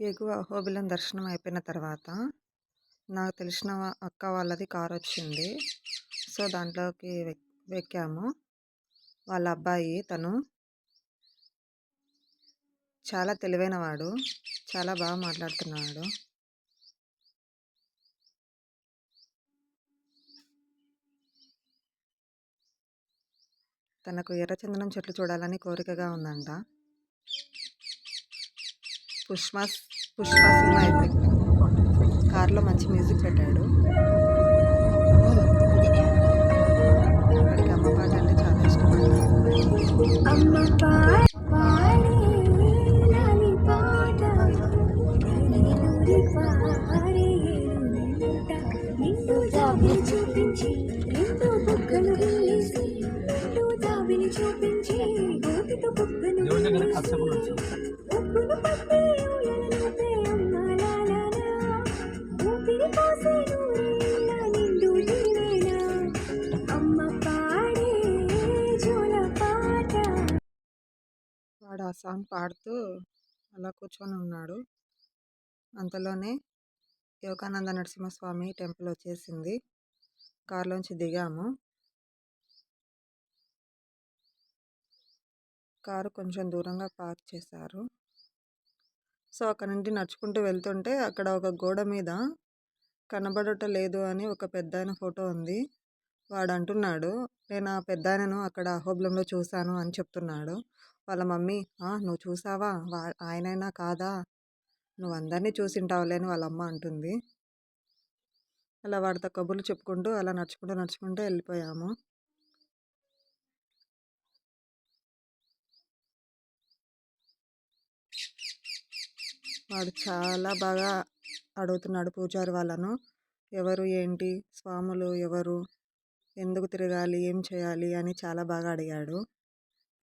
ఎగువ అహోబిలం దర్శనం అయిపోయిన తర్వాత నాకు తెలిసిన అక్క వాళ్ళది కార్ వచ్చింది. సో దాంట్లోకి వెక్కాము. ఎక్కాము వాళ్ళ అబ్బాయి తను చాలా తెలివైనవాడు చాలా బాగా మాట్లాడుతున్నాడు. తనకు ఎర్రచందనం చెట్లు చూడాలని కోరికగా ఉందంట. పుష్ప పుష్ప సినిమా అయిపోయింది. కార్లో మంచి మ్యూజిక్ పెట్టాడు. వాడికి అమ్మ పాట అంటే చాలా ఇష్టం అంట అమ్మ పాడే లాలి పాట నీలి పారే నింట నిన్ను జాబిని చూపించి వేసి నిన్ను జాబిని చూపించి ఉప్పును ఆ సాంగ్ పాడుతూ అలా కూర్చొని ఉన్నాడు. అంతలోనే యోగానంద నరసింహస్వామి టెంపుల్ వచ్చేసింది. కారులోంచి దిగాము. కారు కొంచెం దూరంగా పార్క్ చేశారు. సో అక్కడ నుండి నడుచుకుంటూ వెళ్తుంటే అక్కడ ఒక గోడ మీద కనబడట లేదు అని ఒక పెద్ద ఆయన ఫోటో ఉంది. వాడు అంటున్నాడు నేను ఆ పెద్ద ఆయనను అక్కడ అహోబిలంలో చూశాను అని చెప్తున్నాడు. వాళ్ళ మమ్మీ "ఆ, నువ్వు చూసావా? వా ఆయనైనా కాదా? నువ్వు అందరినీ చూసింటావులే అని వాళ్ళ అమ్మ అంటుంది. అలా వాడితో కబుర్లు చెప్పుకుంటూ అలా నడుచుకుంటూ నడుచుకుంటూ వెళ్ళిపోయాము. వాడు చాలా బాగా అడుగుతున్నాడు పూజారి వాళ్ళను. ఎవరు? ఏంటి? స్వాములు ఎవరు? ఎందుకు తిరగాలి? ఏం చేయాలి? అని చాలా బాగా అడిగాడు.